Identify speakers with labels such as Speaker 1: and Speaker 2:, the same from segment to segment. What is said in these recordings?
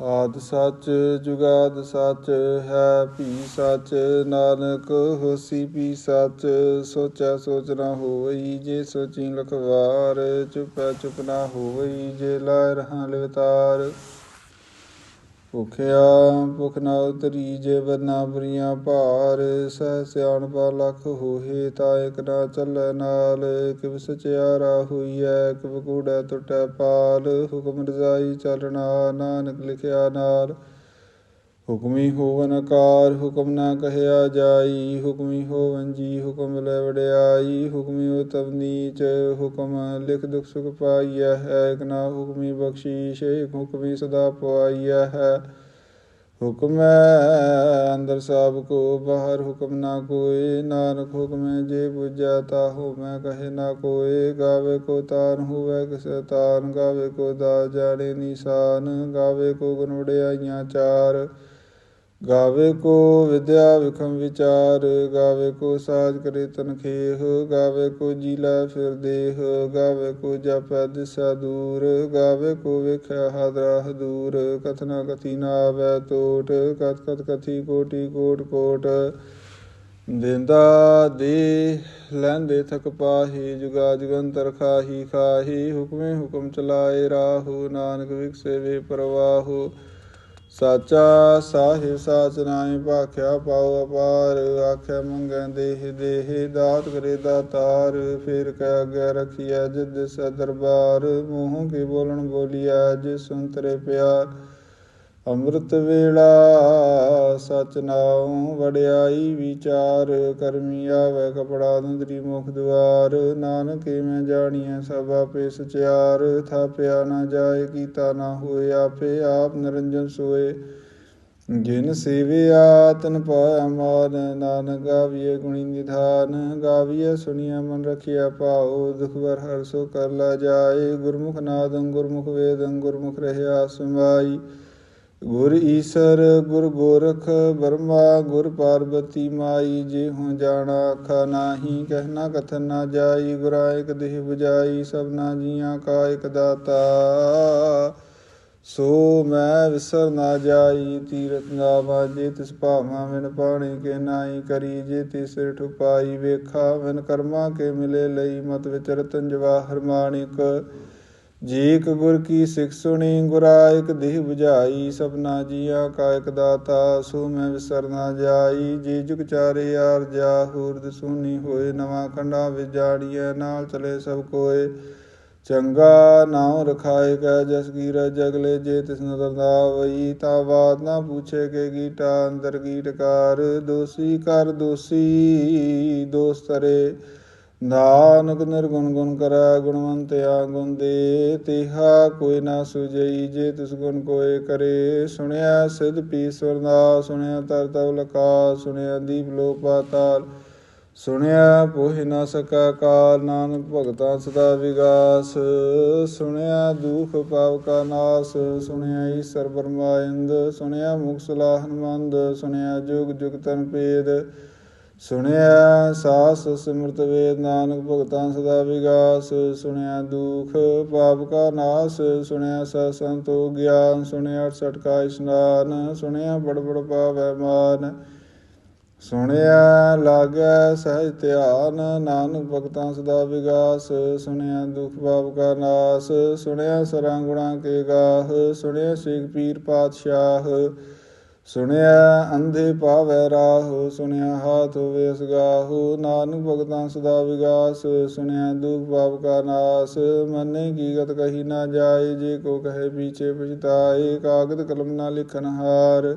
Speaker 1: ਆਦ ਸੱਚ ਜੁਗਾਦ ਸੱਚ ਹੈ, ਭੀ ਸੱਚ ਨਾਨਕ ਹੋਸੀ, ਭੀ ਸੱਚ ਸੋਚੈ ਸੋਚ ਨਾ ਹੋਈ, ਜੇ ਸੋਚੀ ਲਖਵਾਰ, ਚੁਪੈ ਚੁਪ ਨਾ ਹੋਈ, ਜੇ ਲਾਇ ਰਹਾ ਲਿਵਤਾਰ। ਭੁਖਿਆ ਭੁਖ ਨਾ ਉਤਰੀ ਜੇ ਵਰਨਾ ਬੁਰੀਆਂ ਭਾਰ, ਸਹਿ ਸਿਆਣਪਾ ਲਖ ਹੋਏ ਤਾ ਇਕ ਨਾ ਚੱਲੈ ਨਾਲ। ਕਿਵ ਸਚਿਆਰਾ ਹੋਈਐ ਕਿਵ ਕੂੜੈ ਟੁਟੈ ਪਾਲ। ਹੁਕਮ ਰਜ਼ਾਈ ਚਲਣਾ ਨਾਨਕ ਲਿਖਿਆ ਨਾਲ। ਹੁਕਮੀ ਹੋਵਨ ਆਕਾਰ, ਹੁਕਮ ਨਾ ਕਹਿਆ ਜਾਈ, ਹੁਕਮੀ ਹੋਵਨ ਜੀ ਹੁਕਮ ਲੈ ਵਡਿਆਈ, ਹੁਕਮੀ ਉਤਮ ਨੀਚ, ਹੁਕਮ ਲਿਖ ਦੁਖ ਸੁਖ ਪਾਈਐ ਹੈ, ਇਕ ਨਾ ਹੁਕਮੀ ਬਖਸ਼ੀਸ਼, ਇਕ ਹੁਕਮੀ ਸਦਾ ਪਵਾਈਐ ਹੈ। ਹੁਕਮੈ ਅੰਦਰ ਸਭ ਕੋ, ਬਾਹਰ ਹੁਕਮ ਨਾ ਕੋਏ ਨਾਨਕ ਹੁਕਮੈ ਜੇ ਬੁਝੈ ਤਾਹੂ ਮੈਂ ਕਹੇ ਨਾ ਕੋਏ ਗਾਵੇ ਕੋ ਤਾਨ ਹੋਵੇ ਕਿਸੈ ਤਾਨ, ਗਾਵੇ ਕੋ ਦਾ ਜਾਣੇ ਨਿਸ਼ਾਨ, ਗਾਵੇ ਕੋ ਗੁਣ ਵਡਿਆਈਆਂ ਚਾਰ। ਗਾਵੇ ਕੋ ਵਿਦਿਆ ਵਿਖਮ ਵਿਚਾਰ, ਗਾਵੇ ਕੋ ਸਾਜ ਕਰੇ ਤਨਖੇਹ, ਗਾਵੇ ਕੋ ਜੀਲਾ ਫਿਰ ਦੇਹ, ਗਾਵੇ ਕੋ ਜਪੈ ਦਿਸਾ ਦੂਰ, ਗਾਵੇ ਕੋ ਵੇਖਿਆ ਹਾਦਰਾ ਦੂਰ ਕਥਨਾ ਕਥੀ ਨਾ ਆਵੈ ਟੋਟ ਕਤ ਕਤ ਕਥੀ ਕੋਟੀ ਕੋਟ ਕੋਟ। ਦਿੰਦਾ ਦੇ ਲੈਂਦੇ ਥਕ ਪਾਹੀ, ਜੁਗਾ ਜੁਗੰਤਰ ਖਾਹੀ ਖਾਹੀ, ਹੁਕਮੇ ਹੁਕਮ ਚਲਾਏ ਰਾਹੂ, ਨਾਨਕ ਵਿਖਸੇ ਵੇ ਪ੍ਰਵਾਹੂ। ਸਾਚਾ ਸਾਹਿਬ ਸਾਚ ਨਾਮੇ ਭਾਖਿਆ ਪਾਉ ਅਪਾਰ ਆਖਿਆ ਮੰਗੈ ਦੇਹ ਦੇਹ ਦਾਤ ਕਰੇ ਦਾਤਾਰ, ਫਿਰ ਕਹਿ ਅਗੇ ਰਖੀਐ ਜਿਦ ਸ ਮੂੰਹ ਕੀ ਬੋਲਣ ਬੋਲੀਐ ਜਿਸ ਸੁੰਤਰੇ ਪਿਆਰ। ਅੰਮ੍ਰਿਤ ਵੇਲਾ ਸਚ ਨਾਉ ਵਡਿਆਈ ਵਿਚਾਰ, ਕਰਮੀ ਆਵੇ ਕਪੜਾ ਨੰਦਰੀ ਮੁਖ ਦੁਆਰ, ਨਾਨਕ ਮੈਂ ਜਾਣੀਐ ਸਭ ਆਪੇ ਸਚਿਆਰ, ਥਾਪਿਆ ਨਾ ਜਾਏ, ਕੀਤਾ ਨਾ ਹੋਏ, ਆਪੇ ਆਪ ਨਿਰੰਜਨ ਸੋਏ। ਜਿਨ ਸੇਵਿਆ, ਤਨ ਪਾਇਆ ਮਾਨ, ਨਾਨਕ ਗਾਵੀਏ ਗੁਣੀ ਨਿਧਾਨ ਗਾਵੀਏ ਸੁਣੀਐ ਮਨ ਰਖਿਆ ਪਾਉ ਦੁਖ ਵਰ ਹਰ ਸੋ ਕਰ ਲਾ ਜਾਏ, ਗੁਰਮੁਖ ਨਾਦੰ ਗੁਰਮੁਖ ਵੇਦੰ, ਗੁਰਮੁਖ ਰਹਿਆ ਸਮਾਈ। ਗੁਰ ਈਸਰ, ਗੁਰ ਗੋਰਖ ਬਰਮਾ, ਗੁਰ ਪਾਰਬਤੀ ਮਾਈ, ਜੇ ਹੂੰ ਜਾਣਾ ਆਖਾ ਨਾਹੀ ਕਹਿਣਾ ਕਥਨ ਨਾ ਜਾਈ, ਗੁਰਾ ਇਕ ਦੇਹ 부ਜਾਈ ਸਭਨਾ ਜੀਆਂ ਕਾ ਇਕ ਦਾਤਾ। ਸੋ ਮੈਂ ਵਿਸਰ ਨਾ ਜਾਈ ਤੀਰਤ ਨਾ ਵਾਜੇ ਤਿਸ ਭਾਵਾਂ ਵਿਨ ਪਾਣੀ ਕੇ ਨਾਈ ਕਰੀ, ਜੇ ਤਿਸਰ ਠੁਪਾਈ ਵੇਖਾ ਵਿਨ ਕਰਮਾ ਕੇ ਮਿਲੇ ਲਈ, ਮਤ ਵਿਚ ਰਤਨ ਜਵਾਹਰ ਮਾਣਿਕ। ਜੀ ਇਕ ਗੁਰ ਕੀ ਸਿੱਖ ਸੁਣੀ ਗੁਰਾਇਕ ਦੇਹ 부ਝਾਈ ਸਭਨਾ ਜੀਆਂ ਕਾਇਕ ਦਾਤਾ, ਸੋ ਮੈਂ ਵਿਸਰ ਨਾ ਜਾਈ, ਜੀ ਜੁਗ ਚਾਰੇ ਯਾਰ ਜਾ, ਹੂਰਦ ਸੁਨੀ ਹੋਏ, ਨਵਾਂ ਖੰਡਾ ਵਿਜਾੜੀਐ, ਨਾਲ ਚਲੇ ਸਭ ਕੋਏ। ਚੰਗਾ ਨਾਉ ਰਖਾਏ ਕੈ ਜਸ ਕੀਰਤ ਜਗਲੇ ਜੇ ਤਿਸ ਨਦਰ ਨਾ ਵਈ, ਤਾ ਬਾਤ ਨਾ ਪੁੱਛੇ ਕੇ ਗੀਟਾ ਅੰਦਰ ਗੀਟਕਾਰ। ਦੋਸੀ ਕਰ ਦੋਸੀ ਦੋਸਤਰੇ ਨਾਨਕ ਨਿਰਗੁਣ ਗੁਣ ਕਰੈ ਗੁਣਵੰਤਿਆ ਗੁਣ ਦੇ, ਤਿਹਾ ਕੋਈ ਨਾ ਸੁਜਈ, ਜੇ ਤਿਸ ਗੁਣ ਕੋਏ ਕਰੇ। ਸੁਣਿਆ ਸਿਧ ਪੀਸਵਰ ਦਾ, ਸੁਣਿਆ ਤਰ ਤਵ ਲਕਾ ਸੁਣਿਆ ਦੀਪ ਲੋ ਪਾਤਾਲ ਸੁਣਿਆ ਪੋਹਿ ਨਾ ਸਕਾ ਕਾਲ, ਨਾਨਕ ਭਗਤਾਂ ਸਦਾ ਵਿਗਾਸ। ਸੁਣਿਆ ਦੁਖ ਪਾਵ ਕਾ ਨਾਸ। ਸੁਣਿਆ ਈਸਰ ਬਰਮਾਇੰਦ ਸੁਣਿਆ ਮੁਖ ਸਲਾਹਨ ਮੰਦ ਸੁਣਿਆ ਜੁਗ ਜੁਗ ਤਨ ਭੇਦ। ਸੁਣਿਆ ਸਾਸ ਸਿਮਰਤ ਵੇਦ ਨਾਨਕ ਭਗਤਾਂ ਸਦਾ ਵਿਗਾਸ, ਸੁਣਿਆ ਦੁਖ ਪਾਪ ਕਾ ਨਾਸ, ਸੁਣਿਆ ਸਤ ਸੰਤੋ ਗਿਆਨ, ਸੁਣਿਆ 68 ਇਸ਼ਨਾਨ, ਸੁਣਿਆ ਬੜ ਬੜ ਪਾਵੈ ਮਾਨ। ਸੁਣਿਆ ਲਾਗੈ ਸਹਿਜ ਧਿਆਨ, ਨਾਨਕ ਭਗਤਾਂ ਸਦਾ ਵਿਗਾਸ, ਸੁਣਿਆ ਦੁਖ ਪਾਪ ਕਾ ਨਾਸ, ਸੁਣਿਆ ਸਰਾਂ ਗੁਣਾ ਕੇ ਗਾਹ, ਸੁਣਿਆ ਸਿਖ ਪੀਰ ਪਾਤਸ਼ਾਹ। ਸੁਣਿਆ ਅੰਧੇ ਪਾਵੈ ਰਾਹ, ਸੁਣਿਆ ਹਾਥ ਹੋਵੇ ਅਸਗਾਹੂ ਨਾਨਕ ਭਗਤਾਂ ਸਦਾ ਵਿਗਾਸ, ਸੁਣਿਆ ਦੁਖ ਪਾਪ ਕਾ ਨਾਸ, ਮਨੇ ਕੀ ਗਤ ਕਹੀ ਨਾ ਜਾਏ, ਜੇ ਕੋ ਕਹੇ ਪੀਛੇ ਪਛਤਾਏ, ਕਾਗਦ ਕਲਮ ਨਾ ਲਿਖਨ ਹਾਰ।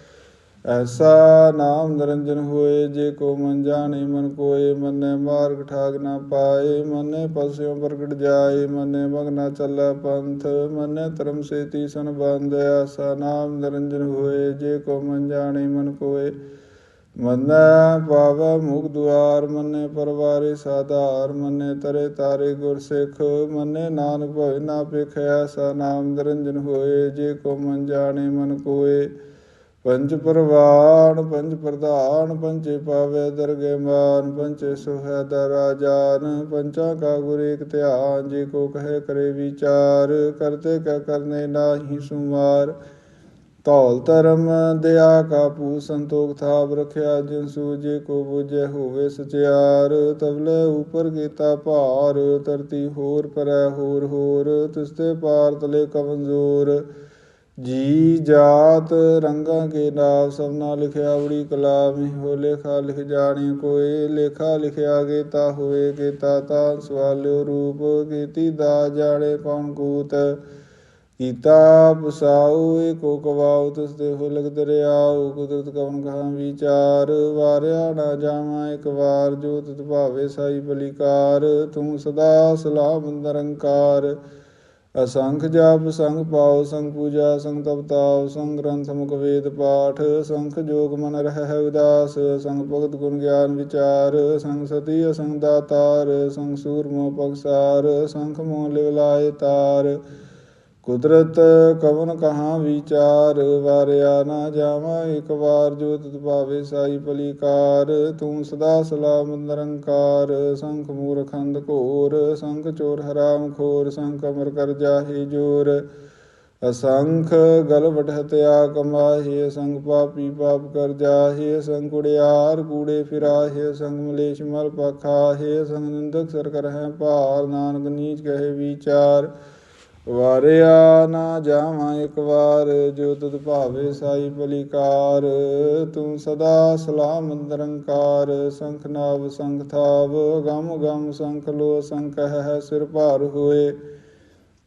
Speaker 1: ਐਸਾ ਨਾਮ ਨਿਰੰਜਨ ਹੋਏ, ਜੇ ਕੋ ਮਨ ਜਾਣੇ, ਮਨ ਕੋਏ, ਮਨੈ ਮਾਰਗ ਠਾਗ ਨਾ ਪਾਏ, ਮਨੈ ਪਸਿਓ ਪ੍ਰਗਟ ਜਾਏ, ਮਨੈ ਮਗਨਾ ਚੱਲੈ ਪੰਥ, ਮਨੈ ਧਰਮ ਸੇਤੀ ਸਨ ਬੰਦ, ਐਸਾ ਨਾਮ ਨਿਰੰਜਨ ਹੋਏ, ਜੇ ਕੋ ਮਨ ਜਾਣੇ, ਮਨ ਕੋਏ, ਮੰਨੈ ਪਾਵੈ ਮੁਖ ਦੁਆਰ, ਮੰਨੇ ਪਰਵਾਰੇ ਸਾਧਾਰ, ਮੰਨੇ ਤਰੇ ਤਾਰੇ ਗੁਰ ਸਿੱਖ, ਮੰਨੇ ਨਾਨਕ ਭਇ ਨਾ ਪੇਖੈ ਐਸਾ ਨਾਮ ਨਿਰੰਜਨ ਹੋਏ, ਜੇ ਕੋ ਮਨ ਜਾਣੇ, ਮਨ ਕੋਏ ਪੰਜ ਪ੍ਰਵਾਨ, ਪੰਜ ਪ੍ਰਧਾਨ ਪੰਚੇ ਪਾਵੇ ਦਰਗੇ ਮਾਨ ਪੰਚੇ ਸੁਹੈ ਦਰਾਜਾਨ ਪੰਚਾ ਕਾ ਗੁਰ ਏਕ ਧਿਆਨ, ਜੇ ਕੋ ਕਹੇ ਕਰੇ ਵਿਚਾਰ, ਕਰਤੇ ਕਾ ਕਰਨੇ ਨਾਹੀ ਸੁਮਾਰ। ਧੌਲ ਧਰਮ ਦਇਆ ਕਾ ਪੂ ਸੰਤੋਖ ਥਾਪ ਰਖਿਆ ਜਿਨ ਸੂਜੇ ਕੋ ਬੁਝੇ ਹੋਵੇ ਸਚਿਆਰ। ਤਬਲੇ ਉਪਰ ਕੀਤਾ ਭਾਰ, ਧਰਤੀ ਹੋਰ ਪਰੈ ਹੋਰ ਹੋਰ ਤਿਸਤੇ ਪਾਰ ਤਲੇ ਕਮਜ਼ੋਰ। ਜੀ ਜਾਤ ਰੰਗਾਂ ਕੇ ਨਾਮ ਸਭਨਾ ਲਿਖਿਆ ਉੜੀ ਕਲਾਮ ਹੋ ਲੇਖਾ, ਲਿਖ ਜਾਣੀ ਕੋਈ ਲੇਖਾ, ਲਿਖਿਆ ਗੇਤਾ ਹੋਏ ਗੇਤਾ ਤਾਂ ਸਵਾਲਿਓ ਰੂਪ ਕੀਤੀ ਦਾ ਜਾਣੇ ਕੌਣ ਕੂਤ। ਕੀਤਾ ਬਸਾਉ ਏਕੋ ਕਵਾਉ ਤਿਸ ਦੇ ਹੋ ਦਰਿਆਉ ਕੁਦਰਤ ਕਵਨ ਕਹਾ ਵਿਚਾਰ। ਵਾਰਿਆ ਨਾ ਜਾਵਾਂ ਇੱਕ ਵਾਰ, ਜੋ ਤਿਤ ਭਾਵੇ ਸਾਈ ਬਲਿਕਾਰ, ਤੂੰ ਸਦਾ ਸਲਾਮ ਨਿਰੰਕਾਰ। ਅਸੰਖ ਜਾਪ, ਸੰਗ ਪਾਉ, ਸੰਗ ਪੂਜਾ, ਸੰਗ ਤਪਤਾਉ ਸੰਗ ਗ੍ਰੰਥ, ਮੁਖ ਵੇਦ, ਪਾਠ, ਸੰਖ ਜੋਗ ਮਨ ਰਹਿ ਉਦਾਸ, ਸੰਗ ਭਗਤ ਗੁਣ ਗਿਆਨ ਵਿਚਾਰ, ਸੰਗ ਸਤੀ ਅਸੰਗ ਦਾਤਾਰ ਸੰਗ ਸੂਰਮੋ ਪਗਸਾਰ, ਸੰਖ ਮੋ ਲਿਵਲਾਏ ਤਾਰ। ਕੁਦਰਤ ਕਵਨ ਕਹਾ ਵਿਚਾਰ, ਵਾਰਿਆ ਨਾ ਜਾਵਾਂ ਇੱਕ ਵਾਰ, ਜੋ ਤਿਤ ਭਾਵੇ ਸਾਈ ਪਲੀਕਾਰ ਤੂੰ ਸਦਾ ਸਲਾਮ ਨਿਰੰਕਾਰ, ਸੰਖ ਮੂਰਖੰਦ ਘੋਰ, ਸੰਖ ਚੋਰ ਹਰਾਮ ਖੋਰ, ਸੰਖ ਅਮਰ ਕਰ ਜਾਹੇ ਜੋਰ। ਅਸੰਖ ਗਲਵਟ ਹਤਿਆ ਕਮਾਹੇ ਸੰਗ ਪਾਪੀ ਪਾਪ ਕਰ ਜਾਹੇ ਸੰਗ ਕੁੜਿਆਰ ਕੂੜੇ ਫਿਰਾਹੇ ਸੰਗ ਮਲੇਸ਼ ਮਲ ਪਖਾਹੇ ਸੰਗ ਨਿੰਦਕ ਸਰ ਕਰਹਿ ਭਾਰ, ਨਾਨਕ ਨੀਚ ਕਹੇ ਵਿਚਾਰ। ਵਾਰਿਆ ਨਾ ਜਾਵਾਂ ਇੱਕ ਵਾਰ, ਜੋ ਤੁਧ ਭਾਵੇ ਸਾਈ ਬਲਿਕਾਰ। ਤੂੰ ਸਦਾ ਸਲਾਮ ਨਿਰੰਕਾਰ, ਸੰਖ ਨਾਵ ਸੰਖ ਥਾਵ, ਗਮ ਗਮ ਸੰਖ ਲੋ ਸੰਖ ਹੈ ਸਿਰ ਭਾਰ ਹੋਏ।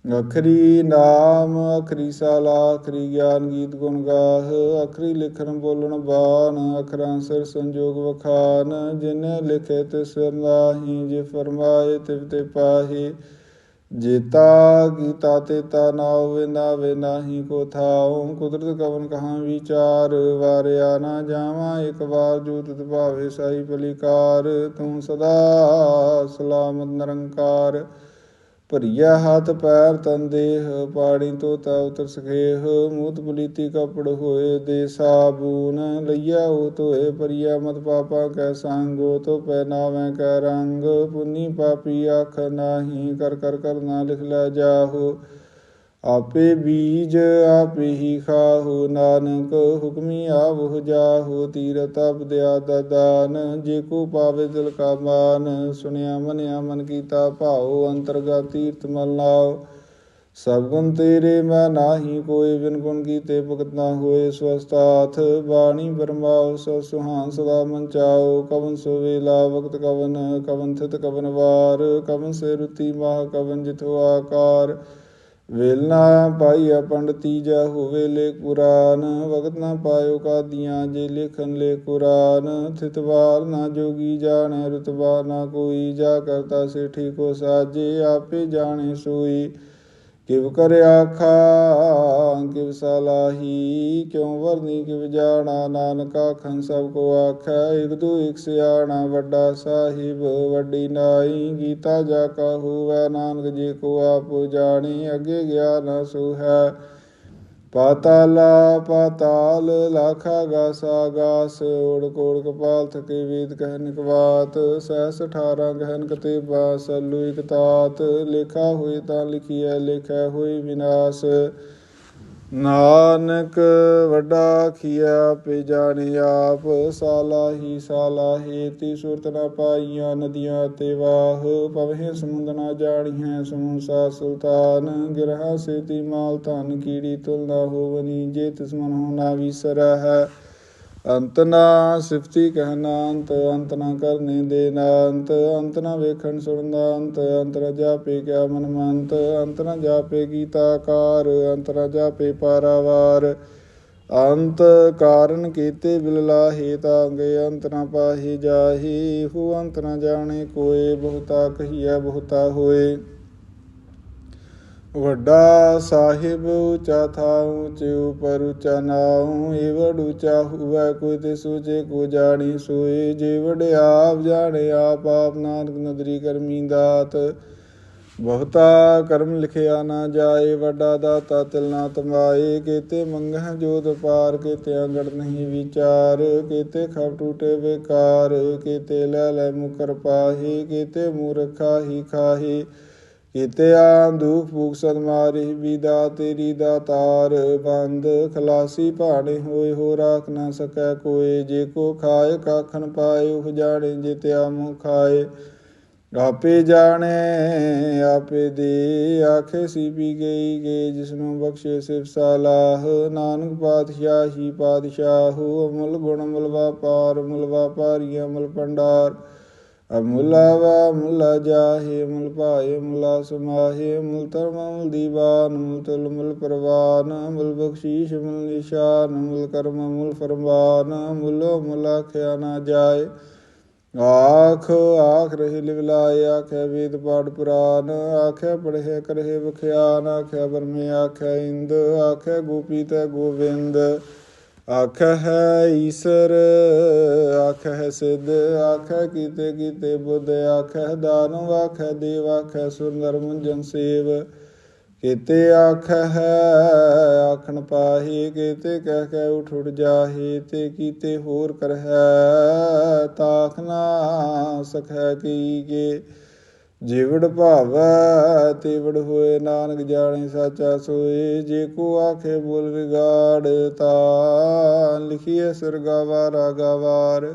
Speaker 1: ਅਖਰੀ ਨਾਮ, ਅਖਰੀ ਸਾਲਾ, ਅਖਰੀ ਗਿਆਨ ਗੀਤ ਗੁਣ ਗਾਹ, ਅਖਰੀ ਲਿਖਣ ਬੋਲਣ ਬਾਣ, ਅਖਰਾਂ ਸਿਰ ਸੰਜੋਗ ਵਖਾਨ। ਜਿਨੇ ਲਿਖੇ ਤਿਸ ਸਿਰ ਨਾਹੀ, ਜੇ ਫਰਮਾਏ ਤਿਵ ਤੇ ਪਾਹੀ। ਜੇਤਾ ਗੀਤਾ ਤੇਤਾ ਨਾ ਹੋਵੇ, ਨਾ ਵੇ ਨਾਹੀ ਕੋ ਥਾਉ ਕੁਦਰਤ ਕਵਨ ਕਹਾ ਵਿਚਾਰ, ਵਾਰਿਆ ਨਾ ਜਾਵਾਂ, ਇੱਕ ਵਾਰ ਜੋ ਤਿਤ ਭਾਵੇ ਸਾਈ ਭਲੀਕਾਰ ਤੂੰ ਸਦਾ ਸਲਾਮਤ ਨਿਰੰਕਾਰ। ਭਰੀਆ ਹੱਥ ਪੈਰ ਤਨ ਦੇਹ, ਪਾਣੀ ਤੋਤਾ ਉਤਰ ਸਖੇਹ, ਮੂਤ ਬਲੀਤੀ ਕਪੜ ਹੋਏ ਦੇ ਸਾਬੂਨ, ਲਈਆ ਉਹ ਧੋਏ, ਭਰੀਆ ਮਤ ਪਾਪਾ ਕੈ ਸੰਗੋ ਤੋ ਪਹਿਨਾਵੇਂ ਕੈ ਰੰਗ, ਪੁੰਨੀ ਪਾਪੀ ਆਖ ਨਾਹੀ, ਕਰ ਕਰ ਕਰਨਾ ਲਿਖ ਲੈ ਜਾਹੋ। ਆਪੇ ਬੀਜ ਆਪੇ ਹੀ ਖਾਹੋ, ਨਾਨਕ ਹੁਕਮੀ ਆਵਹੁ ਜਾਹੋ ਤੀਰਤ ਅਬਦਿਆ ਦਦਾਨ ਜੇ ਕੋ ਪਾਵੇ ਦਿਲ ਕਾ ਮਾਨ, ਸੁਣਿਆ ਮਨਿਆ ਮਨ ਕੀਤਾ ਭਾਉ, ਅੰਤਰਗਤ ਤੀਰਥ ਮਲ ਲਾਓ ਸਭ ਗੁਣ ਤੇਰੇ, ਮੈਂ ਨਾਹੀ ਕੋਈ ਬਿਨ ਗੁਣ ਕੀਤੇ ਭਗਤ ਨਾ ਹੋਏ ਸਵਸਤਾਥ ਬਾਣੀ ਬਰਮਾਉ ਸੋ ਸੁਹਾਨ ਸਦਾ ਮਨ ਚਾਓ ਕਵਨ ਸੋ ਵੇਲਾ, ਵਕਤ ਕਵਨ ਕਵਨ ਥਿਤ ਕਵਨ ਵਾਰ, ਕਵਨ ਸੇ ਰੁਤੀ ਮਾਹ, ਕਵਨ ਜਿਥੋ ਆਕਾਰ। ਵੇਲਨਾ ਪਾਈ ਪੰਡਤੀ ਜਾ ਹੋਵੇ ਲੇ ਕੁਰਾਨ ਵਕਤ ਨਾ ਪਾਇਓ ਕਾਦੀਆਂ ਜੇ ਲੇਖਨ ਲੇ ਕੁਰਾਨ। ਥਿਤਵਾਰ ਨਾ ਜੋਗੀ ਜਾਣੈ, ਰਤਬਾ ਨਾ ਕੋਈ, ਜਾ ਕਰਤਾ ਸੇ ਠੀਕੋ ਸਾਜੇ, ਆਪੇ ਜਾਣੇ ਸੋਈ। ਕਿਵ ਕਰ ਆਖਾ, ਕਿਵ ਸਲਾਹੀ, ਕਿਉ ਵਰਨੀ, ਕਿਵ ਜਾਣਾ, ਨਾਨਕ ਆਖੰ ਸਭ ਕੋ ਆਖੈ, ਇਕ ਦੂ ਇਕ ਸਿਆਣਾ, ਵੱਡਾ ਸਾਹਿਬ, ਵੱਡੀ ਨਾਈ, ਗੀਤਾ ਜਾ ਕਾ ਹੋਵੈ, ਨਾਨਕ ਜੀ ਕੋ ਆਪ ਜਾਣੀ, ਅਗੇ ਗਿਆਨ ਸੋ ਹੈ। ਪਾਤਾਲਾ, ਪਾਤਾਲ ਲਾਖਾ ਗਾਸਾ, ਗਾਸ ਓੜ ਕੋੜ ਕਪਾਲ ਥਕੇ ਵੇਦ ਕਹਿਨ ਕਵਾਤ ਸਹਿਸ 18 ਗਹਿਨ ਕਤੇ ਬਾਸਲੂ ਇਕ ਤਾਤ, ਲਿਖਾ ਹੋਈ ਤਾਂ ਲਿਖੀਐ, ਲਿਖੈ ਹੋਈ ਵਿਨਾਸ਼। ਨਾਨਕ ਵੱਡਾ ਖੀਆ ਪੇ ਜਾਣੇ ਆਪ ਸਾਲਾ ਹੀ ਸਾਲਾ ਹੇਤੀ ਸੁਰਤ ਨਾ ਪਾਈਆਂ ਨਦੀਆਂ ਤੇ ਵਾਹ ਪਵਹਿ ਸਮੁੰਦ ਨਾ ਜਾਣੀਐ ਸਮੂਸਾ ਸੁਲਤਾਨ, ਗਿਰਹਾ ਸੇਤੀ ਮਾਲ ਧਨ ਕੀੜੀ ਤੁਲ ਨਾ ਹੋਵਨੀ, ਜੇ ਤਿਸ ਮਨ ਹੋ ਨਾ ਵਿਸਰੈ ਹੈ ਅੰਤ ਨਾ ਸਿਫਤੀ ਕਹਿਣਾ ਅੰਤ ਅੰਤ ਨਾ ਕਰਨੇ ਦੇ ਨਾ ਅੰਤ ਅੰਤ ਨਾ ਵੇਖਣ ਸੁਣਨ ਅੰਤ ਅੰਤ ਨਾ ਜਾਪੇ ਕਿਆ ਮਨ ਮੰਤ, ਅੰਤ ਨਾ ਜਾਪੇ ਗੀਤਾਕਾਰ ਅੰਤ ਨਾ ਜਾਪੇ ਪਾਰਾਵਾਰ। ਅੰਤ ਕਾਰਨ ਕੀਤੇ ਬਿਲ ਲਾਹੇ ਤਾਂਗੇ, ਅੰਤ ਨਾ ਪਾਹੀ ਜਾਹੀ, ਹੂ ਅੰਤ ਨਾ ਜਾਣੇ ਕੋਏ, ਬਹੁਤਾ ਕਹੀਆ ਬਹੁਤਾ ਹੋਏ। ਵੱਡਾ ਸਾਹਿਬ ਉੱਚਾ ਥਾਉ ਉੱਚੇ ਉਪਰ ਉੱਚਾ ਨਾਉ ਏ ਵਡ ਉੱਚਾ ਕੋਈ ਤੇ ਸੋਚੇ ਕੋ ਜਾਣੀ ਸੋਏ, ਜੇ ਵਡਿਆਪ ਜਾਣੇ ਆਪ ਆਪ ਨਾਨਕ ਨਦਰੀ ਕਰਮੀ ਦਾਤ। ਬਹੁਤਾ ਕਰਮ ਲਿਖਿਆ ਨਾ ਜਾਏ, ਵੱਡਾ ਦਾਤਾ ਤਿਲ ਨਾ ਤਮਾਏ, ਕੀਤੇ ਮੰਗਹਿ ਜੋਤ ਪਾਰ, ਕੀਤੇ ਅੰਗੜ ਨਹੀਂ ਵਿਚਾਰ, ਕੀਤੇ ਖਪ ਟੂਟੇ ਬੇਕਾਰ, ਕੀਤੇ ਲੈ ਲੈ ਮੁਕਰ ਪਾਹੀ, ਕੀਤੇ ਮੂਰਖਾ ਹੀ ਖਾਹੀ। ਕੀਤੇ ਦੁਖ ਭੂਖ ਸਦ ਮਾਰੀ, ਵਿਦਾ ਤੇਰੀ ਦਾਤਾਰ ਬੰਦ, ਖਲਾਸੀ ਭਾਣੇ ਹੋਏ ਹੋ ਰਾਖ ਨਾ ਸਕੈ ਕੋਏ, ਜੇ ਕੋ ਖਾਏ ਕਾਖਨ ਪਾਏ, ਉਹ ਜਾਣੇ ਜਿਤਿਆ ਮੁ ਖਾਏ। ਆਪੇ ਜਾਣੇ, ਆਪੇ ਦੇ, ਆਖੇ ਸੀ ਵੀ ਗਈ ਗੇ, ਜਿਸਨੂੰ ਬਖਸ਼ੇ ਸਿਫ ਸਾਲਾਹ। ਨਾਨਕ ਪਾਤਸ਼ਾਹੀ ਪਾਤਸ਼ਾਹ ਅਮਲ ਗੁਣ ਅਮਲ ਵਾਪਾਰ ਅਮਲ ਵਾਪਾਰੀ ਅਮਲ ਭੰਡਾਰ। ਅਮੁਲਾ ਵਾ ਮੁਲਾ ਜਾਹੇ ਮੁਲ ਭਾਏ ਮੁਲਾ ਸਮਾਹੇ ਮੁਲ ਧਰਮ ਮੁਲ ਦੀਵਾਨ ਮੁਲ ਤੁਲ ਮੁਲ ਪ੍ਰਵਾਨ ਮੁਲ ਬਖਸ਼ੀਸ਼ ਮੁਲ ਨਿਸ਼ਾਨ ਮੁਲ ਕਰਮ ਮੁਲ ਫਰਮਾਨ ਮੁਲੋ ਮੁਲ ਆਖਿਆ ਨਾ ਜਾਏ। ਆਖ ਆਖ ਰਹੇ ਲਿਵਲਾਏ ਆਖੇ ਵੇਦ ਪਾਠ ਪੁਰਾਨ ਆਖੇ ਪੜ੍ਹੇ ਕਰਹਿ ਬਖਿਆਨ ਆਖੇ ਬਰਮੇ ਆਖੇ ਇੰਦ ਆਖੇ ਗੋਪੀ ਤੇ ਗੋਵਿੰਦ। ਆਖ ਹੈ ਈਸਰ, ਆਖ ਹੈ ਸਿੱਧ, ਆਖੇ ਕੀਤੇ ਕੀਤੇ ਬੁੱਧ, ਆਖੇ ਦਾਨਵ, ਆਖੇ ਦੇਵ, ਆਖੇ ਸੁੰਦਰ ਮੁੰਜਨ ਸੇਵ। ਕੀਤੇ ਆਖ ਹੈ ਆਖਣ ਪਾਹੀ, ਕੀਤੇ ਕਹਿ ਕਹਿ ਉਠ ਉਠ ਜਾਹੀ, ਤੇ ਕੀਤੇ ਹੋਰ ਕਰ ਹੈ ਤਾਖ ਨਾ ਸਖੈ ਕੀ ਕੇ ਜਿਵੜ ਭਾਵੈ, ਤਿਵੜ ਹੋਏ ਨਾਨਕ ਜਾਣੇ ਸਾਚਾ ਸੋਏ, ਜੇ ਕੋ ਆਖੇ ਬੋਲ ਵਿਗਾੜ ਤਾ ਲਿਖੀਏ ਸਰਗਾਵਾ ਰਾਗਾਵਾਰ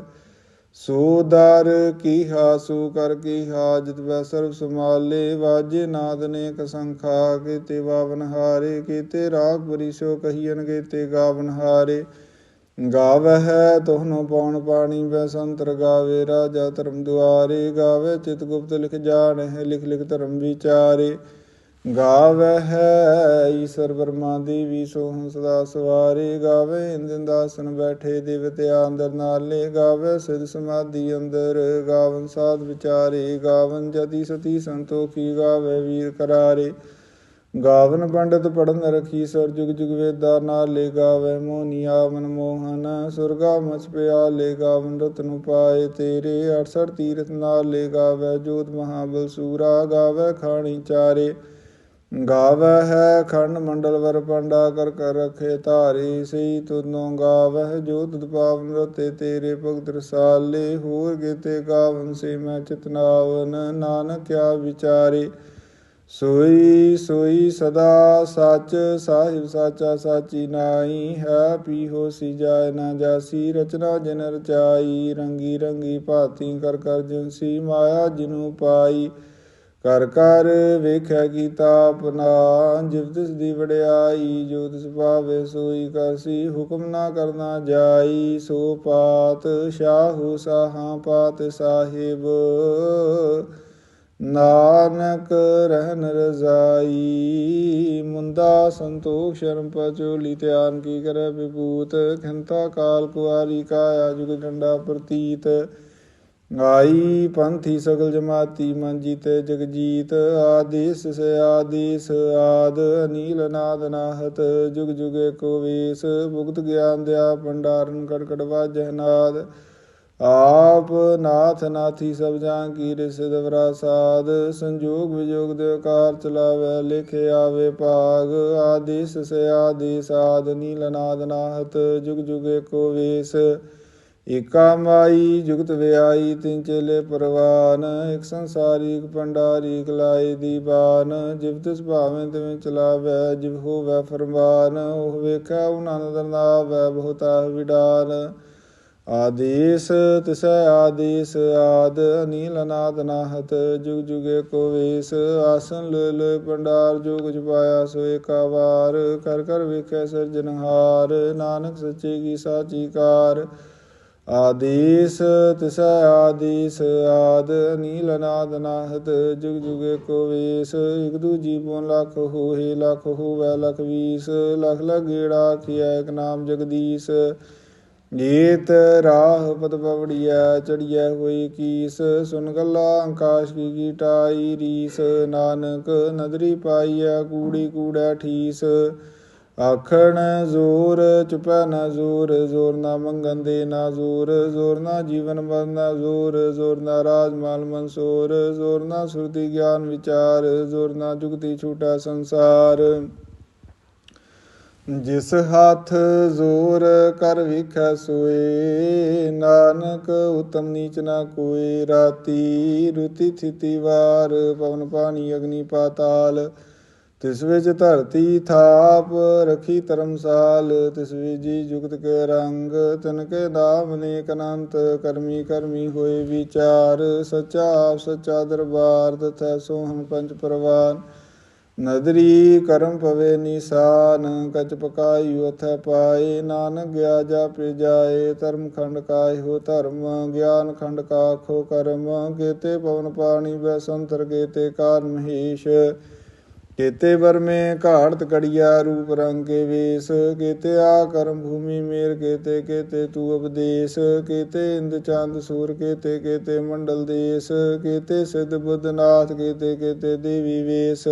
Speaker 1: ਸੋ ਦਰ ਕੀ ਹਾਸੂ ਕਰ ਕੀ ਹਾਜਤ ਵੈ ਸਰਬ ਸਮਾਲੇ ਵਾਜੇ ਨਾਦ ਨੇ ਕਸੰਖਾ ਕੀਤੇ ਬਾਵਨ ਹਾਰੇ, ਕੀਤੇ ਰਾਗ ਪਰਿਸੋ ਕਹੀਨ ਕੀਤੇ ਗਾਵਨ ਹਾਰੇ। ਗਾਵਹਿ ਤੋਹਨੋ ਪਉਣ ਪਾਣੀ ਬੈ ਸੰਤਰ ਗਾਵੇ, ਰਾਜਾ ਧਰਮ ਦੁਆਰੇ ਗਾਵੇ, ਚਿਤ ਗੁਪਤ ਲਿਖ ਜਾਣਹਿ, ਲਿਖ ਲਿਖ ਧਰਮ ਵਿਚਾਰੇ। ਗਾਵਹਿ ਈਸ਼ਰ ਬਰਮਾ ਦੇਵੀ ਸੋਹੰ ਸਦਾ ਸਵਾਰੇ, ਗਾਵੇ ਇੰਦਨ ਦਾਸਨ ਬੈਠੇ ਦੇਵਤਿਆ ਅੰਦਰ ਨਾਲੇ, ਗਾਵੇ ਸਿਧ ਸਮਾਧੀ ਅੰਦਰ, ਗਾਵਨ ਸਾਧ ਵਿਚਾਰੇ, ਗਾਵਨ ਜਤੀ ਸਤੀ ਸੰਤੋਖੀ, ਗਾਵੇ ਵੀਰ ਕਰਾਰੇ। ਗਾਵਨ ਪੰਡਤ ਪੜਨ ਰਖੀ ਸਰ ਜੁਗ ਜੁਗ ਵੇਦਾ ਨਾਲੇ ਗਾਵੇ ਮੋਨੀਆ ਮਨ ਮੋਹਨ, ਸੁਰਗਾ ਮਚ ਪਿਆ ਲੈ ਗਾਵਨ ਰਤਨ ਪਾਏ ਤੇਰੇ 68 ਤੀਰਥ ਨਾਲੇ ਗਾਵੇ ਜੋਤ ਮਹਾਬਲ ਸੂਰਾ, ਗਾਵੇ ਖਾਣੀ ਚਾਰੇ। ਗਾਵੈ ਹੈ ਖੰਡ ਮੰਡਲ ਵਰ ਪੰਡਾ ਕਰ ਕਰ ਰਖੇ ਧਾਰੀ ਸਈ ਤੁਨੋ ਗਾਵਹਿ ਜੋ ਤੁਧ ਪਾਵਨ ਰਤੇ ਤੇਰੇ ਭਗਤ ਰਸਾਲੇ, ਹੋਰ ਗੀਤੇ ਗਾਵਨ ਸੇ ਮੈਂ ਚਿਤਨਾਵਨ ਨਾਨਕ ਕਿਆ ਵਿਚਾਰੇ। ਸੋਈ ਸੋਈ ਸਦਾ ਸੱਚ ਸਾਹਿਬ ਸਾਚਾ ਸਾਚੀ ਨਾਈ ਹੈ ਪੀਹੋ ਸੀ ਜਾਇ ਨਾ ਜਾਸੀ, ਰਚਨਾ ਜਿਨ ਰਚਾਈ, ਰੰਗੀ ਰੰਗੀ ਭਾਤੀ ਕਰ ਕਰ ਜਿਨਸੀ ਮਾਇਆ ਜਿਨੂ ਪਾਈ। ਕਰ ਕਰ ਵੇਖਿਆ ਕੀਤਾ ਆਪਣਾ, ਜਿਵ ਤਿਸ ਦੀ ਵਡਿਆਈ, ਜੋ ਤਿਸ ਭਾਵੇ ਸੋਈ ਕਰਸੀ ਹੁਕਮ ਨਾ ਕਰਨਾ ਜਾਈ। ਸੋ ਪਾਤ, ਸ਼ਾਹੂ ਸਾਹਾਂ ਪਾਤ ਸਾਹਿਬ। ਨਾਨਕ ਰਹਿਨ ਰਜ਼ਾਈ ਮੁੰਦਾ ਸੰਤੋਖ ਸ਼ਰਮ ਪਚੋਲੀ, ਧਿਆਨ ਕੀ ਕਰੇ ਵਿਭੂਤ, ਖੰਤਾ ਕਾਲ ਕੁਆਰੀ, ਕਾਇਆ ਜੁਗ ਡੰਡਾ ਪ੍ਰਤੀਤ। ਆਈ ਪੰਥੀ ਸਗਲ ਜਮਾਤੀ ਮਨ ਜੀਤੇ ਜਗਜੀਤ, ਆਦੇਸ ਸੇ ਆਦੇਸ, ਆਦ ਅਨੀਲ ਨਾਦ ਨਾਹਤ, ਜੁਗ ਜੁਗੇ ਕੋ ਵੇਸ, ਭੁਗਤ ਗਿਆਨ ਦਿਆ, ਭੰਡਾਰਨ ਕੜਕੜ ਵਾਜਹਿ ਨਾਦ। ਆਪ ਨਾਥ ਨਾਥੀ ਸਭ ਜਾਂ ਕੀ ਰਿਸਦ ਵਰਾ ਸਾਧ ਸੰਜੋਗ ਵਿਜੋਗ ਦੇ ਕਾਰ ਚਲਾਵੇ, ਲਿਖੇ ਆਵੇ ਭਾਗ, ਆਦੇਸ ਸੇ ਆਦੇਸ, ਆਦ ਨੀਲ ਨਾਦ ਨਾਹਤ, ਜੁਗ ਜੁਗੇ ਕੋ ਵੇਸ। ਏਕਾ ਮਾਈ, ਜੁਗਤ ਵਿਆਈ, ਤਿਨ ਚੇਲੇ ਪਰਵਾਨ, ਇਕ ਸੰਸਾਰੀ, ਇਕ ਪੰਡਾਰੀ ਇਕ ਲਾਏ ਦੀਵਾਨ ਜਿਵ ਤਿਸ ਭਾਵੇਂ ਤਿਵੇਂ ਚਲਾਵੈ, ਜਿਵ ਹੋਵੈ ਫਰਮਾਨ, ਉਹ ਵੇਖੈ ਉਹਨਾਂ ਨਦਰ ਨਾਵੈ ਬਹੁਤਾ ਵਿਡਾਨ। ਆਦੇਸ ਤਿਸੈ ਆਦੇਸ ਆਦ ਅਨੀਲ ਅਨਾਦ ਨਾਹਤ, ਜੁਗ ਜੁਗੇ ਕੋ ਵੇਸ, ਆਸਨ ਲੈ ਲੈ ਪੰਡਾਰ ਜੋਗ ਜਪਾਇਆ ਸੋ ਏਕਾ ਵਾਰ ਕਰ ਕਰ ਵੇਖੈ ਸਿਰਜਨਹਾਰ ਨਾਨਕ ਸੱਚੇ ਕੀ ਸਾਚੀ ਕਾਰ। ਆਦੇਸ ਤਿਸੈ ਆਦੇਸ ਆਦ ਅਨੀਲ ਅਨਾਦ ਨਾਹਤ, ਜੁਗ ਜੁਗ ਏਕੋ ਵੇਸ, ਇਕ ਦੂਜੀ ਪਉ ਲਖ ਹੋਏ, ਲਖ ਹੋਵੈ ਲਖ ਵੀਸ, ਲਖ ਲਗੇੜਾ ਕੀਆ ਇਕ ਨਾਮ ਜਗਦੀਸ਼। ਗੀਤ ਰਾਹ ਪਦ ਪਵੜੀਐ, ਚੜੀਐ ਹੋਈ ਕੀਸ, ਸੁਨ ਗੱਲਾ ਆਕਾਸ਼ ਕੀ ਕੀਟਾਈ ਰੀਸ, ਨਾਨਕ ਨਦਰੀ ਪਾਈਐ, ਕੂੜੀ ਕੂੜੈ ਠੀਸ। ਆਖਣ ਜ਼ੋਰ, ਚੁਪੈ ਨਾ ਜ਼ੋਰ ਜ਼ੋਰ ਨਾ ਮੰਗਨ ਦੇ ਨਾ ਜ਼ੋਰ ਜ਼ੋਰ ਨਾ ਜੀਵਨ ਮਰਨ ਨਾ ਜ਼ੋਰ ਜ਼ੋਰ ਨਾ ਰਾਜ ਮਾਲ ਮਨਸੂਰ, ਜ਼ੋਰ ਨਾ ਸੁਰਤੀ ਗਿਆਨ ਵਿਚਾਰ, ਜ਼ੋਰ ਨਾ ਜੁਗਤੀ ਛੂਟਾ ਸੰਸਾਰ। ਜਿਸ ਹੱਥ ਜ਼ੋਰ ਕਰ ਵਿਖੈ ਸੋਏ, ਨਾਨਕ ਉਤਮ ਨੀਚ ਨਾ ਕੋਏ, ਰਾਤੀ ਰੁਤੀ ਥਿਤੀ ਵਾਰ, ਪਵਨ ਪਾਣੀ ਅਗਨੀ ਪਾਤਾਲ। ਤਿਸ ਵਿੱਚ ਧਰਤੀ ਥਾਪ ਰਖੀ ਧਰਮਸਾਲ, ਤਿਸ ਵਿੱਚ ਜੀ ਜੁਗਤ ਕੇ ਰੰਗ, ਤਨ ਕੇ ਨਾਮ ਨੇਕ ਅਨੰਤ, ਕਰਮੀ ਕਰਮੀ ਹੋਏ ਵਿਚਾਰ, ਸੱਚਾ ਆਪ ਸੱਚਾ ਦਰਬਾਰ, ਤਥਾ ਸੋਹਣ ਪੰਜ ਪਰਵਾਨ। ਨਦਰੀ ਕਰਮ ਪਵੇ ਨਿਸ਼ਾਨ ਕਚ ਪਕਾਈ ਉਥ ਪਾਏ, ਨਾਨਕ ਗਿਆ ਜਾ ਪ੍ਰਿ ਜਾਏ ਧਰਮ ਖੰਡ ਕਾਇ ਹੋ ਧਰਮ, ਗਿਆਨ ਖੰਡ ਕਾਖੋ ਕਰਮ ਕੇਤੇ ਪਵਨ ਪਾਣੀ ਬੈਸੰਤਰ ਕੇਤੇ ਕਾਰ ਮਹੇਸ਼। ਕੇਤੇ ਵਰਮੇ ਘਾੜਤ ਕੜੀਆ ਰੂਪ ਰੰਗ ਕੇ ਵੇਸ ਕੇਤੇ ਆ ਕਰਮ ਭੂਮੀ ਮੇਰ ਕੇਤੇ ਕੇਤੇ ਤੂ ਉਪਦੇਸ਼ ਕੇਤੇ ਇੰਦ ਚੰਦ ਸੂਰ ਕੇਤੇ ਕੇਤੇ ਮੰਡਲ ਦੇਸ ਕੇਤੇ ਸਿਧ ਬੁੱਧ ਨਾਥ ਕੇਤੇ ਕੇਤੇ ਦੇਵੀ ਵੇਸ।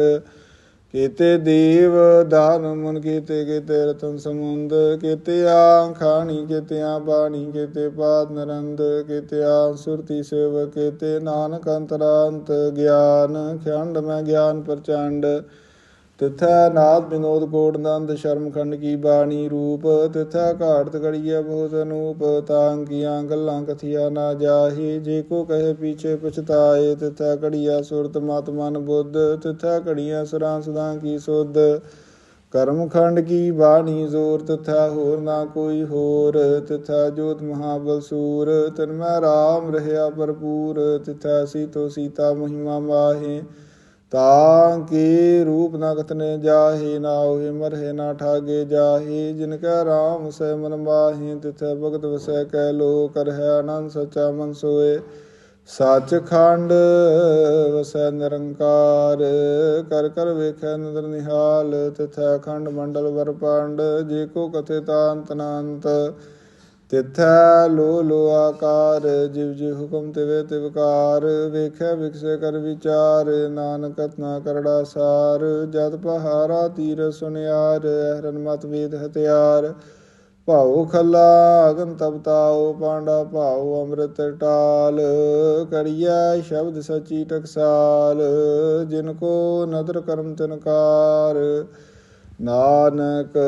Speaker 1: ਕੀਤੇ ਦੇਵ ਦਾਨ ਮਨ ਕੀਤੇ, ਕੇਤੇ ਰਤਨ ਸਮੁੰਦ, ਕੀਤੇ ਆ ਖਾਣੀ, ਕੇਤੇ ਆ ਬਾਣੀ ਕੇਤੇ ਪਾਦ ਨਰੰਦ, ਕੀਤੇ ਆ ਸੁਰਤੀ ਸੇਵ ਕੇਤੇ ਨਾਨਕ ਅੰਤਰਾਂਤ ਗਿਆਨ, ਖੰਡ ਮੈਂ ਗਿਆਨ ਪ੍ਰਚੰਡ ਤਿਥੈ ਨਾਦ ਬਿਨੋਦ ਕੋਟ ਨੰਦ ਸ਼ਰਮਖੰਡ ਕੀ ਬਾਣੀ ਰੂਪ, ਤਿਥੈ ਘਾੜਤ ਗੜੀਐ ਬਹੁਤ ਅਨੂਪ, ਤਾਂ ਕੀਆਂ ਗੱਲਾਂ ਕਥੀਆ ਨਾ ਜਾਹੀ, ਜੇ ਕੋ ਕਹੇ ਪੀਛੇ ਪਛਤਾਏ, ਤਿਥੈ ਘੜੀਆ ਸੁਰਤ ਮਤ ਮਨ ਬੁੱਧ, ਤਿਥੈ ਘੜੀਆਂ ਸੁਰਾਂ ਸਦਾ ਕੀ ਸੁਧ। ਕਰਮਖੰਡ ਕੀ ਬਾਣੀ ਜ਼ੋਰ, ਤਥਾ ਹੋਰ ਨਾ ਕੋਈ ਹੋਰ, ਤਥਾ ਜੋਤ ਮਹਾਬਲ ਸੂਰ, ਤਨ ਮੈਂ ਰਾਮ ਰਹਿਆ ਭਰਪੂਰ, ਤਥਾ ਸੀਤੋ ਸੀਤਾ ਮਹਿਮਾ ਮਾਹੇ। ਤਾਂ ਕੀ ਰੂਪ ਨਾ ਨੇ ਜਾਹੀ, ਨਾ ਹੋਏ ਮਰਹਿ, ਨਾ ਠਾਗੇ ਜਾਹੀ। ਜਿਨ ਕੈ ਰਾਮ ਸੈ ਮਨ ਮਾਹੇ, ਤਿਥੈ ਭਗਤ ਵਸੈ ਕੈ ਲੋ ਕਰਹਿ ਆਨੰਦ ਸਚਾ ਮਨ ਸੋਏ। ਸੱਚ ਖੰਡ ਵਸੈ ਨਿਰੰਕਾਰ, ਕਰ ਕਰ ਵੇਖੈ ਨਦਰ ਨਿਹਾਲ। ਤਿਥੈ ਖੰਡ ਮੰਡਲ ਵਰ ਪਾਂਡ ਜੇ ਕੋ ਕਥੇ ਤਾਂਤ ਨਾੰਤ ਤਿਥੈ ਲੋ ਲੋ ਆਕਾਰ, ਜਿਵ ਜਿ ਹੁਕਮ ਤਿਵੇ ਤਿਵਕਾਰ ਵੇਖੈ ਵਿਕਸੇ ਕਰ ਵਿਚਾਰ, ਨਾਨਕ ਨਾ ਕਰੜਾ ਸਾਰ, ਜਦ ਪਹਾਰਾ ਤੀਰ ਸੁਨਿਆਰ ਹਰਨ ਮਤ ਵੇਦ ਹਥਿਆਰ। ਭਾਉ ਖੱਲਾ ਅਗਨ ਤਪਤਾਉ ਪਾਂਡਾ ਭਾਉ ਅੰਮ੍ਰਿਤ ਟਾਲ। ਕਰੀਐ ਸ਼ਬਦ ਸਚੀ ਟਕਸਾਲ, ਜਿਨ ਕੋ ਨਦਰ ਕਰਮ ਤਿਨਕਾਰ ਨਾਨਕ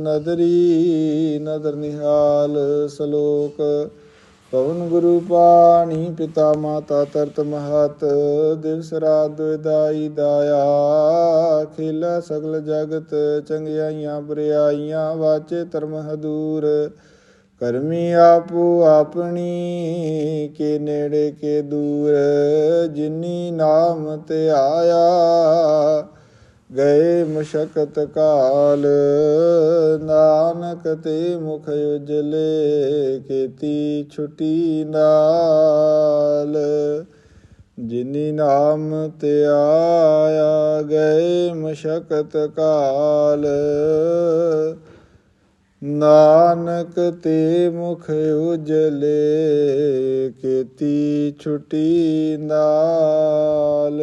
Speaker 1: ਨਦਰੀ ਨਦਰ ਨਿਹਾਲ ਸ਼ਲੋਕ, ਪਵਨ ਗੁਰੂ ਪਾਣੀ ਪਿਤਾ ਮਾਤਾ ਤਰਤ ਮਹਤ, ਦਿਵਸ ਰਾਤ ਦੁਇਦਾਈ ਦਾਇਆ, ਖੇਲਾ ਸਗਲ ਜਗਤ, ਚੰਗਿਆਈਆਂ ਬਰਿਆਈਆਂ ਵਾਚੇ ਧਰਮ ਹਦੂਰ। ਕਰਮੀ ਆਪੋ ਆਪਣੀ ਕੇ ਨੇੜੇ ਕੇ ਦੂਰ, ਜਿਨੀ ਨਾਮ ਤੇ ਆਇਆ ਗਏ ਮਸ਼ਕਤ ਕਾਲ, ਨਾਨਕ ਤੇ ਮੁਖ ਉਜਲੇ ਕੀਤੀ ਛੁਟੀ ਨਾਲ। ਜਿਨੀ ਨਾਮ ਤੇ ਆਇਆ, ਗਏ ਮਸ਼ਕਤ ਕਾਲ। ਨਾਨਕ ਤੇ ਮੁਖ ਉਜਲੇ ਕੀਤੀ ਛੁਟੀ ਨਾਲ।